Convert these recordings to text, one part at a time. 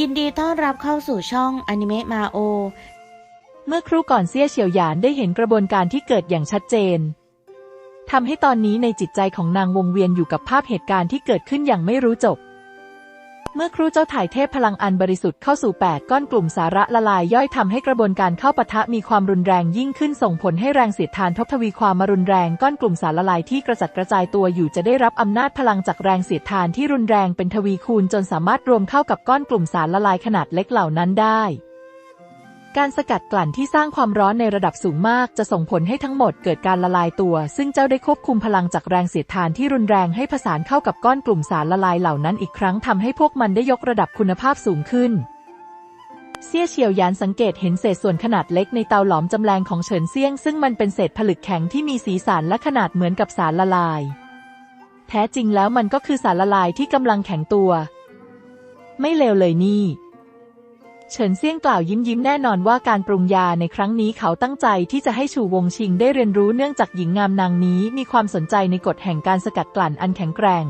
ยินดีต้อนรับเข้าสู่ช่องอนิเมะมาโอ เมื่อครู่ก่อนเซี่ยเฉียวหยานได้เห็นกระบวนการที่เกิดอย่างชัดเจนทำให้ตอนนี้ในจิตใจของนางวงเวียนอยู่กับภาพเหตุการณ์ที่เกิดขึ้นอย่างไม่รู้จบ เมื่อครูเจ้าถ่ายเทพพลังอันบริสุทธิ์เข้าสู่ 8 ก้อนกลุ่มสาระละลายย่อยทำให้กระบวนการเข้าปะทะมีความรุนแรงยิ่งขึ้นส่งผลให้แรงเสียดทานทบทวีความมารุนแรงก้อนกลุ่มสารละลายที่กระจัดกระจายตัวอยู่จะได้รับอำนาจพลังจากแรงเสียดทานที่รุนแรงเป็นทวีคูณจนสามารถรวมเข้ากับก้อนกลุ่มสารละลายขนาดเล็กเหล่านั้นได้ การสกัดกลั่นที่สร้างความร้อนในระดับสูงมาก จะส่งผลให้ทั้งหมดเกิดการละลายตัว ซึ่งเจ้าได้ควบคุมพลังจากแรงเสียดทานที่รุนแรงให้ผสานเข้ากับก้อนกลุ่มสารละลายเหล่านั้นอีกครั้งทำให้พวกมันได้ยกระดับคุณภาพสูงขึ้นเซี่ยเฉียวยานสังเกตเห็นเศษส่วนขนาดเล็กในเตาหลอมจำแรงของเฉินเซี่ยง ซึ่งมันเป็นเศษผลึกแข็งที่มีสีสันและขนาดเหมือนกับสารละลาย แท้จริงแล้วมันก็คือสารละลายที่กำลังแข็งตัว ไม่เลวเลยนี่ เฉินเซี่ยงกล่าวยิ้มยิ้มแน่นอนว่าการปรุงยาในครั้งนี้เขาตั้งใจที่จะให้ชูวงชิงได้เรียนรู้เนื่องจากหญิงงามนางนี้มีความสนใจในกฎแห่งการสกัดกลั่นอันแข็งแกร่ง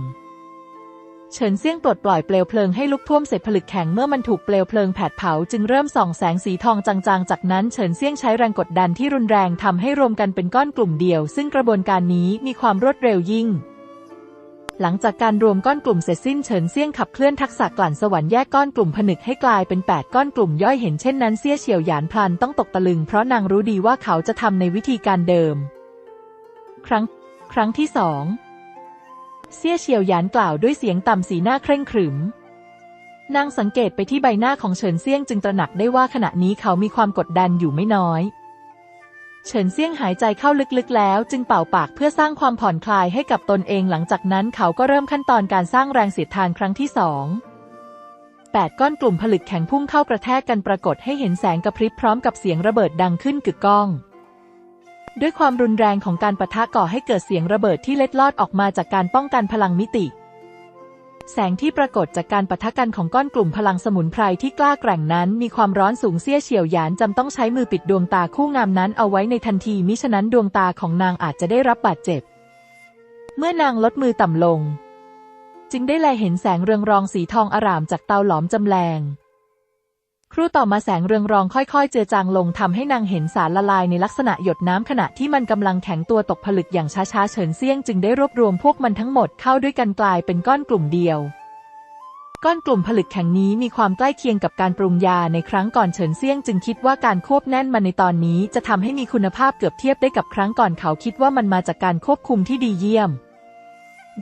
เฉินเซี่ยงปลดปล่อยเปลวเพลิงให้ลุกท่วมเศษผลึกแข็งเมื่อมันถูกเปลวเพลิงแผดเผาจึงเริ่มส่องแสงสีทองจางๆ จากนั้นเฉินเซี่ยงใช้แรงกดดันที่รุนแรงทำให้รวมกันเป็นก้อนกลุ่มเดียว ซึ่งกระบวนการนี้มีความรวดเร็วยิ่ง หลังจากการรวมก้อนกลุ่มเสร็จสิ้นเฉินเซี่ยงขับเคลื่อนทักษะกลั่นสวรรค์แยกก้อนกลุ่มผนึกให้กลายเป็น 8 ก้อนกลุ่มย่อยเห็นเช่นนั้นเซี่ยเฉียวหยานพลันต้องตกตะลึงเพราะนางรู้ดีว่าเขาจะทำในวิธีการเดิม ครั้ง ครั้งที่สองเซี่ยเฉียวหยานกล่าวด้วยเสียงต่ำสีหน้าเคร่งขรึม นางสังเกตไปที่ใบหน้าของเฉินเซี่ยงจึงตระหนักได้ว่าขณะนี้เขามีความกดดันอยู่ไม่น้อย เฉินเซี่ยงหายใจเข้าลึกๆแล้ว จึงเป่าปากเพื่อสร้างความผ่อนคลายให้กับตนเองหลังจากนั้นเขาก็เริ่มขั้นตอนการสร้างแรงเสียดทานครั้งที่สองแปดก้อนกลุ่มผลึกแข็งพุ่งเข้ากระแทกกันปรากฏให้เห็นแสงกระพริบพร้อมกับเสียงระเบิดดังขึ้นกึกก้อง ด้วยความรุนแรงของการปะทะก่อให้เกิดเสียงระเบิดที่เล็ดลอดออกมาจากการป้องกันพลังมิติ แสงที่ปรากฏจากการปะทะกันของก้อนกลุ่มพลังสมุนไพรที่กล้าแกร่งนั้น มีความร้อนสูงเสี้ยเฉียวหยานจำต้องใช้มือปิดดวงตาคู่งามนั้นเอาไว้ในทันทีมิฉะนั้นดวงตาของนางอาจจะได้รับบาดเจ็บ เมื่อนางลดมือต่ำลง จึงได้แลเห็นแสงเรืองรองสีทองอารามจากเตาหลอมจำแรง ครู่ต่อมาแสงเรืองรองค่อยๆ เจือจางลงทำให้นางเห็นสารละลายในลักษณะหยดน้ำขณะที่มันกำลังแข็งตัวตกผลึกอย่างช้าๆ เฉินเซี่ยงจึงได้รวบรวมพวกมันทั้งหมดเข้าด้วยกันกลายเป็นก้อนกลุ่มเดียว ก้อนกลุ่มผลึกแข็งนี้มีความใกล้เคียงกับการปรุงยาในครั้งก่อนเฉินเซี่ยงจึงคิดว่าการควบแน่นมันในตอนนี้จะทำให้มีคุณภาพเกือบเทียบได้กับครั้งก่อนเขาคิดว่ามันมาจากการควบคุมที่ดีเยี่ยม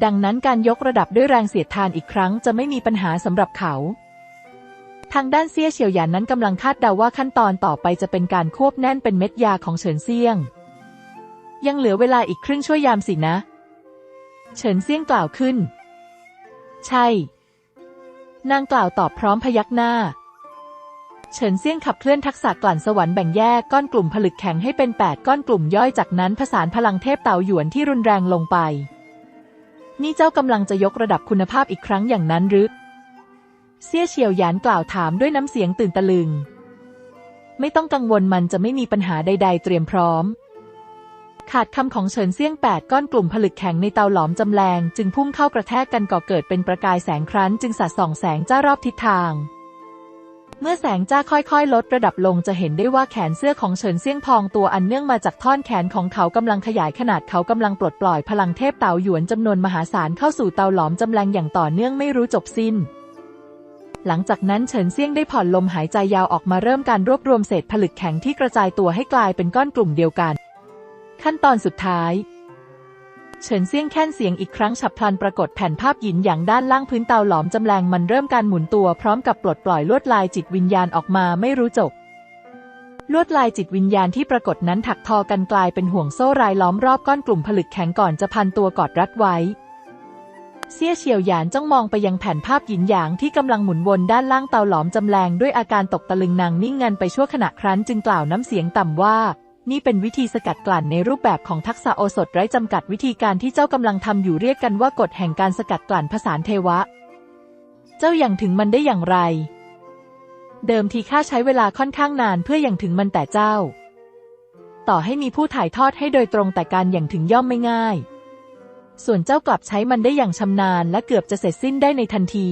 ดังนั้นการยกระดับด้วยแรงเสียดทานอีกครั้งจะไม่มีปัญหาสำหรับเขา ทางด้านเซี่ยเฉียวหยานนั้นกำลังคาดเดาว่าขั้นตอนต่อไปจะเป็นการควบแน่นเป็นเม็ดยาของเฉินเซี่ยง ยังเหลือเวลาอีกครึ่งชั่วยามสินะ เฉินเซี่ยงกล่าวขึ้น ใช่ นางกล่าวตอบพร้อมพยักหน้า เฉินเซี่ยงขับเคลื่อนทักษะกลั่นสวรรค์แบ่งแยกก้อนกลุ่มผลึกแข็งให้เป็น 8 ก้อนกลุ่มย่อยจากนั้นผสานพลังเทพเต่าหยวนที่รุนแรงลงไป นี่เจ้ากำลังจะยกระดับคุณภาพอีกครั้งอย่างนั้นหรือ เซี่ยเฉียวหยานกล่าวถามด้วยน้ำเสียงตื่นตะลึง ไม่ต้องกังวลมันจะไม่มีปัญหาใด ๆ เตรียมพร้อม ขาดคำของเฉินเซี่ยงแปดก้อนกลุ่มผลึกแข็งในเตาหลอมจำแรงจึงพุ่งเข้ากระแทกกันก่อเกิดเป็นประกายแสงครั้นจึงสาดส่องแสงจ้ารอบทิศทาง เมื่อแสงจ้าค่อยๆ ลดระดับลงจะเห็นได้ว่าแขนเสื้อของเฉินเซี่ยงพองตัวอันเนื่องมาจากท่อนแขนของเขากำลังขยายขนาดเขากำลังปลดปล่อยพลังเทพเต่าหยวนจำนวนมหาศาลเข้าสู่เตาหลอมจำแรงอย่างต่อเนื่องไม่รู้จบสิ้น หลังจากนั้นเฉินเซี่ยงได้ผ่อนลมหายใจยาวออกมาเริ่มการรวบรวมเศษผลึกแข็งที่กระจายตัวให้กลายเป็นก้อนกลุ่มเดียวกัน ขั้นตอนสุดท้าย เฉินเซี่ยงแค่นเสียงอีกครั้งฉับพลันปรากฏแผ่นภาพหยินอย่างด้านล่างพื้นเตาหลอมจำแรงมันเริ่มการหมุนตัวพร้อมกับปลดปล่อยลวดลายจิตวิญญาณออกมาไม่รู้จบลวดลายจิตวิญญาณที่ปรากฏนั้นถักทอกันกลายเป็นห่วงโซ่รายล้อมรอบก้อนกลุ่มผลึกแข็งก่อนจะพันตัวกอดรัดไว้ เซี่ยเฉียวหยานจ้องมองไปยังแผ่นภาพหยินหยางที่กำลังหมุนวนด้านล่างเตาหลอมจำแรงด้วยอาการตกตะลึงนางนิ่งงันไปชั่วขณะครั้นจึงกล่าวน้ำเสียงต่ำว่า นี่เป็นวิธีสกัดกลั่นในรูปแบบของทักษะโอสถไร้จำกัดวิธีการที่เจ้ากำลังทำอยู่เรียกกันว่ากฎแห่งการสกัดกลั่นผสานเทวะ เจ้าอย่างถึงมันได้อย่างไร เดิมทีข้าใช้เวลาค่อนข้างนานเพื่ออย่างถึงมันแต่เจ้า ต่อให้มีผู้ถ่ายทอดให้โดยตรงแต่การอย่างถึงย่อมไม่ง่าย ส่วนเจ้ากลับใช้มันได้อย่างชำนาญและเกือบจะเสร็จสิ้นได้ในทันที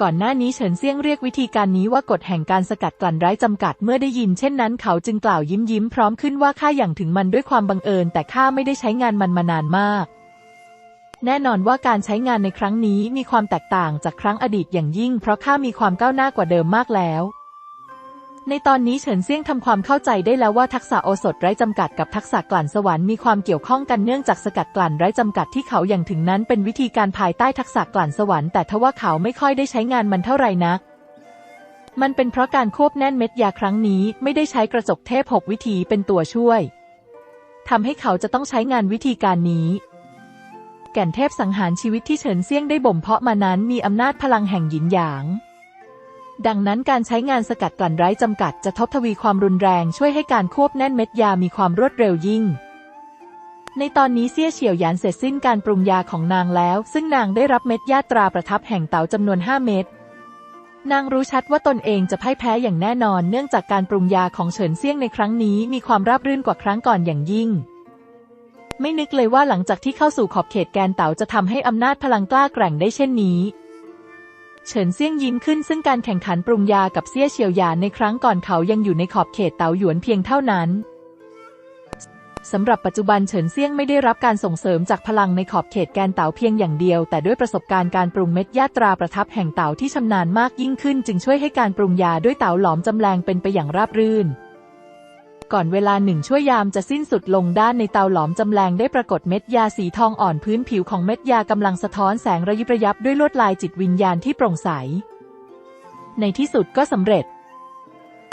ก่อนหน้านี้เฉินเซี่ยงเรียกวิธีการนี้ว่ากฎแห่งการสกัดกลั่นร้ายจำกัดเมื่อได้ยินเช่นนั้นเขาจึงกล่าวยิ้มยิ้มพร้อมขึ้นว่าข้าอย่างถึงมันด้วยความบังเอิญ แต่ข้าไม่ได้ใช้งานมันมานานมากแน่นอนว่าการใช้งานในครั้งนี้มีความแตกต่างจากครั้งอดีตอย่างยิ่ง เพราะข้ามีความก้าวหน้ากว่าเดิมมากแล้ว ในตอนนี้เฉินเซี่ยงทำความเข้าใจได้แล้วว่าทักษะโอสถไร้จำกัดกับทักษะกลั่นสวรรค์มีความเกี่ยวข้องกันเนื่องจากสกัดกลั่นไร้จำกัดที่เขาอย่างถึงนั้นเป็นวิธีการภายใต้ทักษะกลั่นสวรรค์แต่ทว่าเขาไม่ค่อยได้ใช้งานมันเท่าไหร่นัก มันเป็นเพราะการควบแน่นเม็ดยาครั้งนี้ไม่ได้ใช้กระจกเทพหกวิธีเป็นตัวช่วยทำให้เขาจะต้องใช้งานวิธีการนี้ แก่นเทพสังหารชีวิตที่เฉินเซี่ยงได้บ่มเพาะมานั้นมีอำนาจพลังแห่งหยินหยาง ดังนั้นการใช้งานสกัดกลั่นไร้จำกัดจะทบทวีความรุนแรงช่วยให้การควบแน่นเม็ดยามีความรวดเร็วยิ่ง ในตอนนี้เซี่ยเฉียวหยานเสร็จสิ้นการปรุงยาของนางแล้ว ซึ่งนางได้รับเม็ดยาตราประทับแห่งเต๋าจำนวน 5 เม็ดนางรู้ชัดว่าตนเองจะพ่ายแพ้อย่างแน่นอน เนื่องจากการปรุงยาของเฉินเซี่ยงในครั้งนี้มีความราบรื่นกว่าครั้งก่อนอย่างยิ่ง ไม่นึกเลยว่าหลังจากที่เข้าสู่ขอบเขตแกนเต๋าจะทำให้อำนาจพลังกล้าแกร่งได้เช่นนี้ เฉินเซี่ยงยิ้มขึ้นซึ่งการแข่งขันปรุงยากับเซี่ยเฉียวหยานในครั้งก่อนเขายังอยู่ในขอบเขตเต๋าหยวนเพียงเท่านั้นสำหรับปัจจุบันเฉินเซี่ยงไม่ได้รับการส่งเสริมจากพลังในขอบเขตแกนเต๋าเพียงอย่างเดียว แต่ด้วยประสบการณ์การปรุงเม็ดยาตราประทับแห่งเต๋าที่ชำนาญมากยิ่งขึ้น จึงช่วยให้การปรุงยาด้วยเต๋าหลอมจำแรงเป็นไปอย่างราบรื่น ก่อนเวลาหนึ่งชั่วยามจะสิ้นสุดลงด้านในเตาหลอมจำแรงได้ปรากฏเม็ดยาสีทองอ่อนพื้นผิวของเม็ดยากำลังสะท้อนแสงระยิบระยับด้วยลวดลายจิตวิญญาณที่โปร่งใส ในที่สุดก็สำเร็จ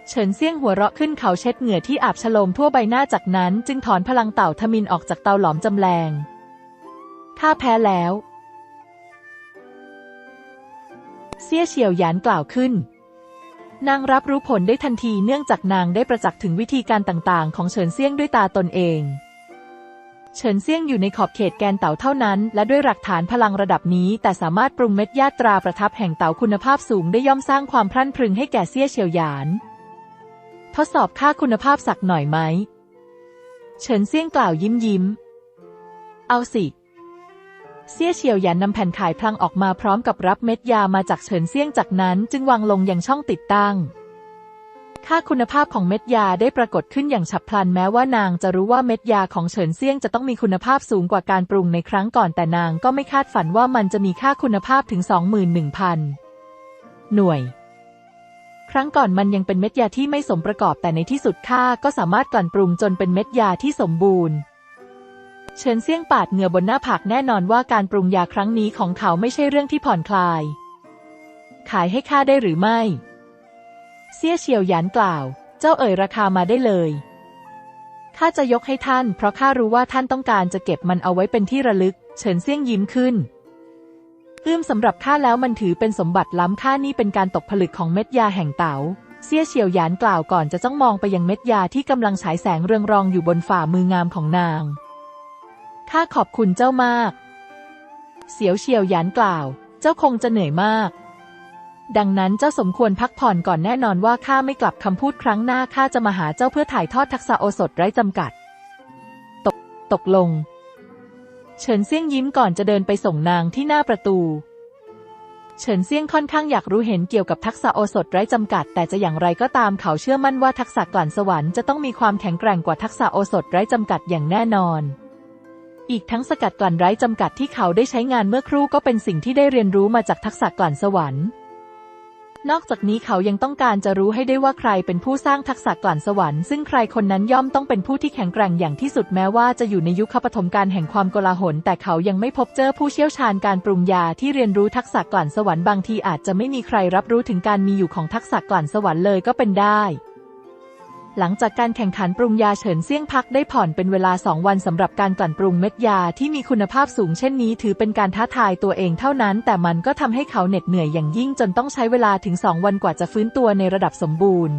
เฉินเซี่ยงหัวเราะขึ้นเขาเช็ดเหงื่อที่อาบฉโลมทั่วใบหน้าจากนั้น จึงถอนพลังเต่าทมินออกจากเตาหลอมจำแรงข้าแพ้แล้ว เซี่ยเฉียวหยานกล่าวขึ้น นางรับรู้ผลได้ทันทีเนื่องจากนางได้ประจักษ์ถึงวิธีการต่างๆ ของเฉินเซี่ยงด้วยตาตนเอง เฉินเซี่ยงอยู่ในขอบเขตแกนเต่าเท่านั้น และด้วยหลักฐานพลังระดับนี้ แต่สามารถปรุงเม็ดยาตราประทับแห่งเต่าคุณภาพสูงได้ย่อมสร้างความพรั่นพรึงให้แก่เซี่ยเฉียวหยาน ทดสอบค่าคุณภาพสักหน่อยไหม เฉินเซี่ยงกล่าวยิ้มยิ้ม เอาสิ เซี่ยเฉียวหยันนำแผ่นขายพลังออกมาพร้อมกับรับเม็ดยามาจากเฉินเซี่ยงจากนั้นจึงวางลงยังช่องติดตั้ง ค่าคุณภาพของเม็ดยาได้ปรากฏขึ้นอย่างฉับพลันแม้ว่านางจะรู้ว่าเม็ดยาของเฉินเซี่ยงจะต้องมีคุณภาพสูงกว่าการปรุงในครั้งก่อนแต่นางก็ไม่คาดฝันว่ามันจะมีค่าคุณภาพถึง 21,000 หน่วยครั้งก่อนมันยังเป็นเม็ดยาที่ไม่สมประกอบแต่ในที่สุดข้าก็สามารถกลั่นปรุงจนเป็นเม็ดยาที่สมบูรณ์ เฉินเซี่ยงปาดเหงื่อบนหน้าผากแน่นอนว่าการปรุงยาครั้งนี้ของเขาไม่ใช่เรื่องที่ผ่อนคลาย ขายให้ข้าได้หรือไม่ เซี่ยเฉียวหยานกล่าว เจ้าเอ่ยราคามาได้เลยข้าจะยกให้ท่าน เพราะข้ารู้ว่าท่านต้องการจะเก็บมันเอาไว้เป็นที่ระลึก เฉินเซี่ยงยิ้มขึ้นอื้มสำหรับข้าแล้วมันถือเป็นสมบัติล้ำค่านี่เป็นการตกผลึกของเม็ดยาแห่งเต๋าเซี่ยเฉียวหยานกล่าวก่อนจะจ้องมองไปยังเม็ดยาที่กำลังฉายแสงเรืองรองอยู่บนฝ่ามืองามของนาง ข้าขอบคุณเจ้ามาก เสียวเฉียวหยานกล่าว เจ้าคงจะเหนื่อยมาก ดังนั้นเจ้าสมควรพักผ่อนก่อนแน่นอนว่าข้าไม่กลับคำพูดครั้งหน้าข้าจะมาหาเจ้าเพื่อถ่ายทอดทักษะโอสถไร้จำกัด ตก ตกลง เฉินเซี่ยงยิ้มก่อนจะเดินไปส่งนางที่หน้าประตูเฉินเซี่ยงค่อนข้างอยากรู้เห็นเกี่ยวกับทักษะโอสถไร้จำกัด แต่จะอย่างไรก็ตามเขาเชื่อมั่นว่าทักษะกลั่นสวรรค์จะต้องมีความแข็งแกร่งกว่าทักษะโอสถไร้จำกัดอย่างแน่นอน อีกทั้งสกัดกลั่นไร้จำกัดที่เขาได้ใช้งานเมื่อครู่ก็เป็นสิ่งที่ได้เรียนรู้มาจากทักษะกลั่นสวรรค์นอกจากนี้เขายังต้องการจะรู้ให้ได้ว่าใครเป็นผู้สร้างทักษะกลั่นสวรรค์ซึ่งใครคนนั้นย่อมต้องเป็นผู้ที่แข็งแกร่งอย่างที่สุดแม้ว่าจะอยู่ในยุคปฐมกาลแห่งความโกลาหล แต่เขายังไม่พบเจอผู้เชี่ยวชาญการปรุงยาที่เรียนรู้ทักษะกลั่นสวรรค์บางทีอาจจะไม่มีใครรับรู้ถึงการมีอยู่ของทักษะกลั่นสวรรค์เลยก็เป็นได้ หลังจากการแข่งขันปรุงยาเฉินเซี่ยงพักได้ผ่อนเป็นเวลาสองวันสำหรับการกลั่นปรุงเม็ดยาที่มีคุณภาพสูงเช่นนี้ถือเป็นการท้าทายตัวเองเท่านั้น แต่มันก็ทำให้เขาเหน็ดเหนื่อยอย่างยิ่งจนต้องใช้เวลาถึงสองวันกว่าจะฟื้นตัวในระดับสมบูรณ์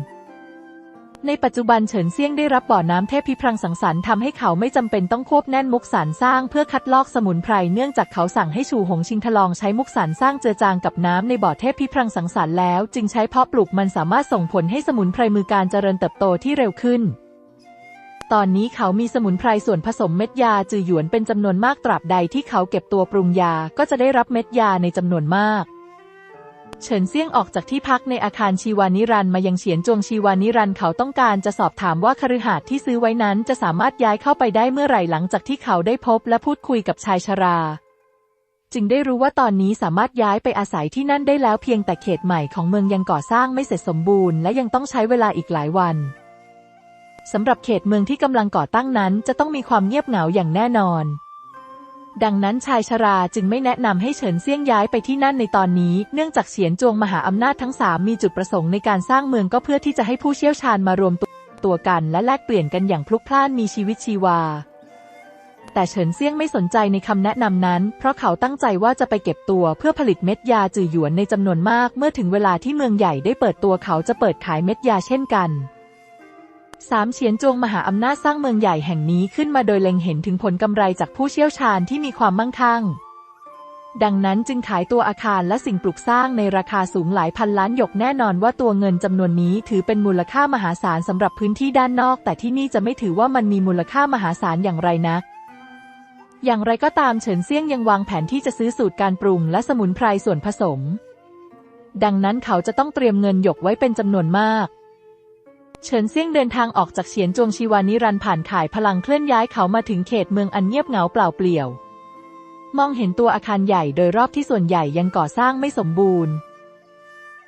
ในปัจจุบันเฉินเซี่ยงได้รับบ่อน้ำเทพพิพรังสังสรรค์ทำให้เขาไม่จำเป็นต้องควบแน่นมุกสารสร้างเพื่อคัดลอกสมุนไพรเนื่องจากเขาสั่งให้ชูหงชิงทลองใช้มุกสารสร้างเจือจางกับน้ำในบ่อเทพพิพรังสังสรรค์แล้วจึงใช้เพาะปลูกมันสามารถส่งผลให้สมุนไพรมือการเจริญเติบโตที่เร็วขึ้น ตอนนี้เขามีสมุนไพรส่วนผสมเม็ดยาจือหยวนเป็นจำนวนมากตราบใดที่เขาเก็บตัวปรุงยาก็จะได้รับเม็ดยาในจำนวนมาก เฉินเซี่ยงออกจากที่พักในอาคารชีวานิรันมายังเฉียนจวงชีวานิรันเขาต้องการจะสอบถามว่าคฤหาสน์ที่ซื้อไว้นั้นจะสามารถย้ายเข้าไปได้เมื่อไหร่หลังจากที่เขาได้พบและพูดคุยกับชายชรา จึงได้รู้ว่าตอนนี้สามารถย้ายไปอาศัยที่นั่นได้แล้วเพียงแต่เขตใหม่ของเมืองยังก่อสร้างไม่เสร็จสมบูรณ์และยังต้องใช้เวลาอีกหลายวันสำหรับเขตเมืองที่กำลังก่อตั้งนั้นจะต้องมีความเงียบเหงาอย่างแน่นอน ดังนั้นชายชราจึงไม่แนะนำให้เฉินเซี่ยงย้ายไปที่นั่นในตอนนี้ เนื่องจากเฉียนจวงมหาอำนาจทั้งสามมีจุดประสงค์ในการสร้างเมืองก็เพื่อที่จะให้ผู้เชี่ยวชาญมารวมตัวกัน และแลกเปลี่ยนกันอย่างพลุกพล่านมีชีวิตชีวา แต่เฉินเซี่ยงไม่สนใจในคำแนะนำนั้น เพราะเขาตั้งใจว่าจะไปเก็บตัวเพื่อผลิตเม็ดยาจือหยวนในจำนวนมาก เมื่อถึงเวลาที่เมืองใหญ่ได้เปิดตัวเขาจะเปิดขายเม็ดยาเช่นกัน สามเฉียนจวงมหาอำนาจสร้างเมืองใหญ่แห่งนี้ขึ้นมาโดยเล็งเห็นถึงผลกำไรจากผู้เชี่ยวชาญที่มีความมั่งคั่ง ดังนั้นจึงขายตัวอาคารและสิ่งปลูกสร้างในราคาสูงหลายพันล้านหยกแน่นอนว่าตัวเงินจำนวนนี้ถือเป็นมูลค่ามหาศาลสำหรับพื้นที่ด้านนอก แต่ที่นี่จะไม่ถือว่ามันมีมูลค่ามหาศาลอย่างไรนะอย่างไรก็ตามเฉินเซี่ยงยังวางแผนที่จะซื้อสูตรการปรุงและสมุนไพรส่วนผสม ดังนั้นเขาจะต้องเตรียมเงินหยกไว้เป็นจำนวนมาก เฉินเซี่ยงเดินทางออกจากเฉียนจวงชีวานิรันผ่านข่ายพลังเคลื่อนย้ายเขามาถึงเขตเมืองอันเงียบเหงาเปล่าเปลี่ยว มองเห็นตัวอาคารใหญ่โดยรอบที่ส่วนใหญ่ยังก่อสร้างไม่สมบูรณ์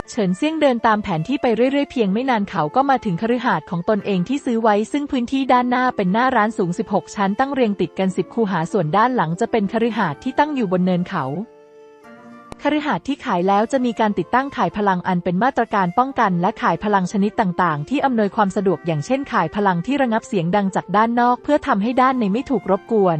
เฉินเซี่ยงเดินตามแผนที่ไปเรื่อยๆเพียงไม่นานเขาก็มาถึงคฤหาสน์ของตนเองที่ซื้อไว้ซึ่งพื้นที่ด้านหน้าเป็นหน้าร้านสูง 16 ชั้นตั้งเรียงติดกัน 10 คูหาส่วนด้านหลังจะเป็นคฤหาสน์ที่ตั้งอยู่บนเนินเขา คฤหาสน์ที่ขายแล้วจะมีการติดตั้งขายพลังอันเป็นมาตรการป้องกันและขายพลังชนิดต่างๆ ที่อำนวยความสะดวกอย่างเช่นขายพลังที่ระงับเสียงดังจากด้านนอก เพื่อทำให้ด้านในไม่ถูกรบกวน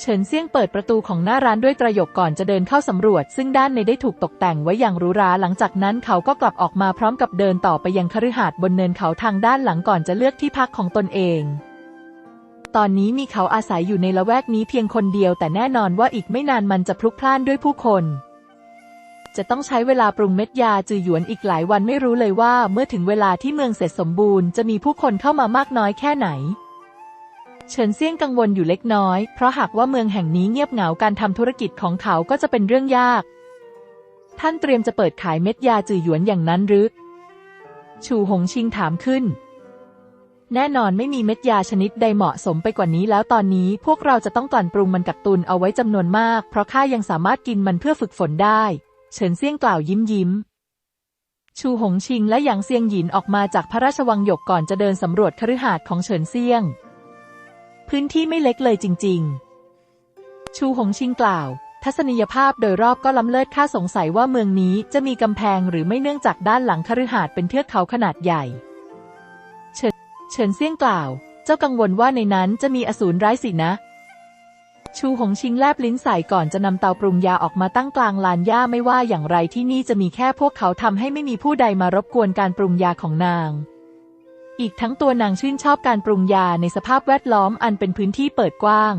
เฉินเซี่ยงเปิดประตูของหน้าร้านด้วยตระหยกก่อนจะเดินเข้าสำรวจ ซึ่งด้านในได้ถูกตกแต่งไว้อย่างหรูหราหลังจากนั้นเขาก็กลับออกมาพร้อมกับเดินต่อไปยังคฤหาสน์บนเนินเขาทางด้านหลังก่อนจะเลือกที่พักของตนเอง ตอนนี้มีเขาอาศัยอยู่ในละแวกนี้เพียงคนเดียว แต่แน่นอนว่าอีกไม่นานมันจะพลุกพล่านด้วยผู้คน จะต้องใช้เวลาปรุงเม็ดยาจือหยวนอีกหลายวันไม่รู้เลยว่า เมื่อถึงเวลาที่เมืองเสร็จสมบูรณ์จะมีผู้คนเข้ามามากน้อยแค่ไหน เฉินเซี่ยงกังวลอยู่เล็กน้อย เพราะหากว่าเมืองแห่งนี้เงียบเหงาการทำธุรกิจของเขาก็จะเป็นเรื่องยาก ท่านเตรียมจะเปิดขายเม็ดยาจือหยวนอย่างนั้นหรือ ชูหงชิงถามขึ้น แน่นอนไม่มีเม็ดยาชนิดใดเหมาะสมไปกว่านี้แล้วตอนนี้พวกเราจะต้องกลั่นปรุงมันกักตุนเอาไว้จำนวนมาก เพราะข้ายังสามารถกินมันเพื่อฝึกฝนได้ เฉินเซี่ยงกล่าวยิ้มยิ้ม ชูหงชิงและหยางเซียงหยินออกมาจากพระราชวังหยกก่อนจะเดินสำรวจคฤหาสน์ของเฉินเซี่ยง พื้นที่ไม่เล็กเลยจริง ๆ ชูหงชิงกล่าว ทัศนียภาพโดยรอบก็ล้ำเลิศข้าสงสัยว่าเมืองนี้จะมีกำแพงหรือไม่เนื่องจากด้านหลังคฤหาสน์เป็นเทือกเขาขนาดใหญ่ เฉินเซี่ยงกล่าว เจ้ากังวลว่าในนั้นจะมีอสูรร้ายสินะ ชูหงชิงแลบลิ้นใส่ก่อนจะนำเตาปรุงยาออกมาตั้งกลางลานหญ้าไม่ว่าอย่างไรที่นี่จะมีแค่พวกเขาทำให้ไม่มีผู้ใดมารบกวนการปรุงยาของนาง อีกทั้งตัวนางชื่นชอบการปรุงยาในสภาพแวดล้อมอันเป็นพื้นที่เปิดกว้าง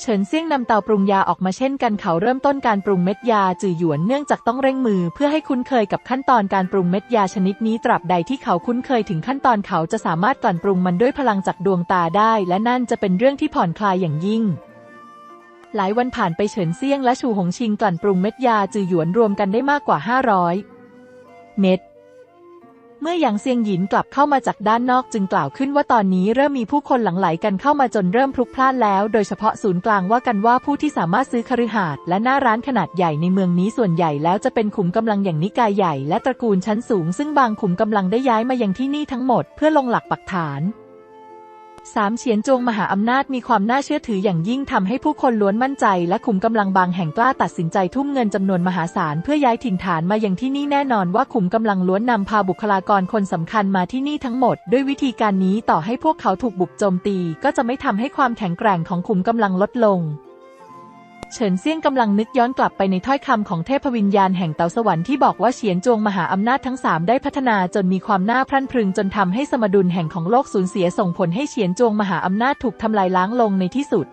เฉินเซี่ยงนำเตาปรุงยาออกมาเช่นกันเขาเริ่มต้นการปรุงเม็ดยาจือหยวนเนื่องจากต้องเร่งมือเพื่อให้คุ้นเคยกับขั้นตอนการปรุงเม็ดยาชนิดนี้ตราบใดที่เขาคุ้นเคยถึงขั้นตอนเขาจะสามารถกลั่นปรุงมันด้วยพลังจากดวงตาได้ และนั่นจะเป็นเรื่องที่ผ่อนคลายอย่างยิ่งหลายวันผ่านไปเฉินเซี่ยงและชูหงชิงกลั่นปรุงเม็ดยาจือหยวนรวมกันได้มากกว่า 500 เม็ด เมื่อหยางเซียงหยินกลับเข้ามาจากด้านนอกจึงกล่าวขึ้นว่าตอนนี้เริ่มมีผู้คนหลั่งไหลกันเข้ามาจนเริ่มพลุกพล่านแล้ว โดยเฉพาะศูนย์กลางว่ากันว่าผู้ที่สามารถซื้อคฤหาสน์และหน้าร้านขนาดใหญ่ในเมืองนี้ส่วนใหญ่แล้วจะเป็นขุมกำลังอย่างนิกายใหญ่และตระกูลชั้นสูง ซึ่งบางขุมกำลังได้ย้ายมายังที่นี่ทั้งหมดเพื่อลงหลักปักฐาน สามเฉียนจวงมหาอำนาจมีความน่าเชื่อถืออย่างยิ่งทำให้ผู้คนล้วนมั่นใจ และขุมกำลังบางแห่งกล้าตัดสินใจทุ่มเงินจำนวนมหาศาลเพื่อย้ายถิ่นฐานมาอย่างที่นี่แน่นอนว่าขุมกำลังล้วนนำพาบุคลากรคนสำคัญมาที่นี่ทั้งหมด ด้วยวิธีการนี้ต่อให้พวกเขาถูกบุกโจมตี ก็จะไม่ทำให้ความแข็งแกร่งของขุมกำลังลดลง เฉินเซียงกำลังนึกย้อนกลับไปในถ้อยคำของเทพวิญญาณแห่งเตาสวรรค์ที่บอกว่าเฉียนจวงมหาอำนาจทั้งสามได้พัฒนาจนมีความน่าพรั่นพรึงจนทำให้สมดุลแห่งของโลกสูญเสียส่งผลให้เฉียนจวงมหาอำนาจถูกทำลายล้างลงในที่สุด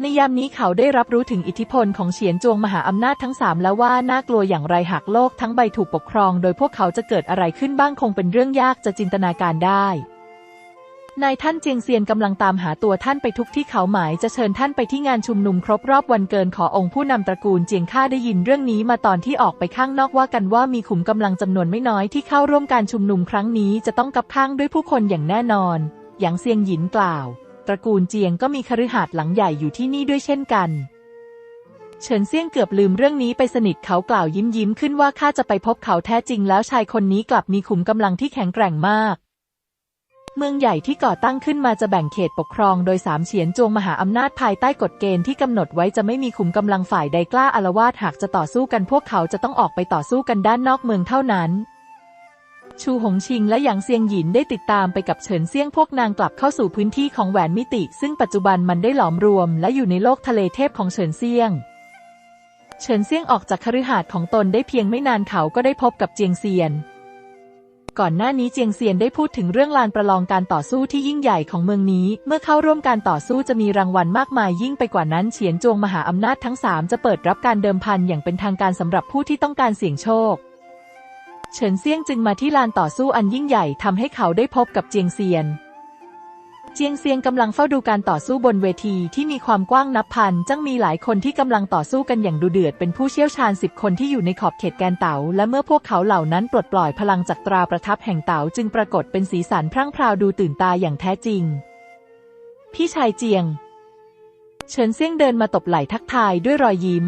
ในยามนี้เขาได้รับรู้ถึงอิทธิพลของเฉียนจวงมหาอำนาจทั้งสามแล้วว่าน่ากลัวอย่างไรหากโลกทั้งใบถูกปกครอง โดยพวกเขาจะเกิดอะไรขึ้นบ้างคงเป็นเรื่องยากจะจินตนาการได้ นายท่านเจียงเซียนกำลังตามหาตัวท่านไปทุกที่เขาหมายจะเชิญท่านไปที่งานชุมนุมครบรอบวันเกินขอองค์ผู้นำตระกูลเจียงข้าได้ยินเรื่องนี้มาตอนที่ออกไปข้างนอกว่ากันว่ามีขุมกำลังจำนวนไม่น้อยที่เข้าร่วมการชุมนุมครั้งนี้จะต้องกับข้างด้วยผู้คนอย่างแน่นอนหยางเซียงหยินกล่าว ตระกูลเจียงก็มีคฤหาสน์หลังใหญ่อยู่ที่นี่ด้วยเช่นกันเฉินเซี่ยงเกือบลืมเรื่องนี้ไปสนิทเขากล่าวยิ้มยิ้มขึ้นว่าข้าจะไปพบเขาแท้จริงแล้วชายคนนี้กลับมีขุมกำลังที่แข็งแกร่งมาก เมืองใหญ่ที่ก่อตั้งขึ้นมาจะแบ่งเขตปกครองโดยสามเฉียนจวงมหาอำนาจภายใต้กฎเกณฑ์ที่กำหนดไว้จะไม่มีขุมกำลังฝ่ายใดกล้าอารวาสหากจะต่อสู้กันพวกเขาจะต้องออกไปต่อสู้กันด้านนอกเมืองเท่านั้น ชูหงชิงและหยางเซียงหยินได้ติดตามไปกับเฉินเซี่ยงพวกนางกลับเข้าสู่พื้นที่ของแหวนมิติ ซึ่งปัจจุบันมันได้หลอมรวม และอยู่ในโลกทะเลเทพของเฉินเซี่ยงเฉินเซี่ยงออกจากคฤหาสน์ของตนได้เพียงไม่นานเขาก็ได้พบกับเจียงเซียน ก่อนหน้านี้เจียงเซียนได้พูดถึงเรื่องลานประลองการต่อสู้ที่ยิ่งใหญ่ของเมืองนี้ เมื่อเข้าร่วมการต่อสู้จะมีรางวัลมากมายยิ่งไปกว่านั้นเฉียนจวงมหาอำนาจทั้งสามจะเปิดรับการเดิมพันอย่างเป็นทางการสำหรับผู้ที่ต้องการเสี่ยงโชค เฉินเซียงจึงมาที่ลานต่อสู้อันยิ่งใหญ่ทำให้เขาได้พบกับเจียงเซียน เจียงเซียงกำลังเฝ้าดูการต่อสู้บนเวทีที่มีความกว้างนับพันจังมีหลายคนที่กำลังต่อสู้กันอย่างดุเดือดเป็นผู้เชี่ยวชาญสิบคนที่อยู่ในขอบเขตแกนเต๋าและเมื่อพวกเขาเหล่านั้นปลดปล่อยพลังจากตราประทับแห่งเต๋าจึงปรากฏเป็นสีสันพรั่งพราวดูตื่นตาอย่างแท้จริง พี่ชายเจียง เฉินเซียงเดินมาตบไหล่ทักทายด้วยรอยยิ้ม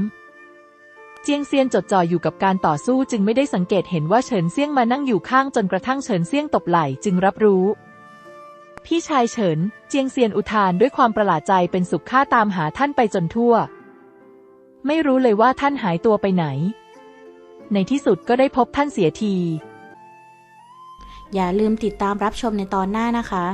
เจียงเซียนจดจ่ออยู่กับการต่อสู้จึงไม่ได้สังเกตเห็นว่าเฉินเซียงมานั่งอยู่ข้างจนกระทั่งเฉินเซียงตบไหล่จึงรับรู้ พี่ชายเฉิน เจียงเซียนอุทานด้วยความประหลาดใจเป็นสุขข้าตามหาท่านไปจนทั่ว ไม่รู้เลยว่าท่านหายตัวไปไหน ในที่สุดก็ได้พบท่านเสียที อย่าลืมติดตามรับชมในตอนหน้านะคะ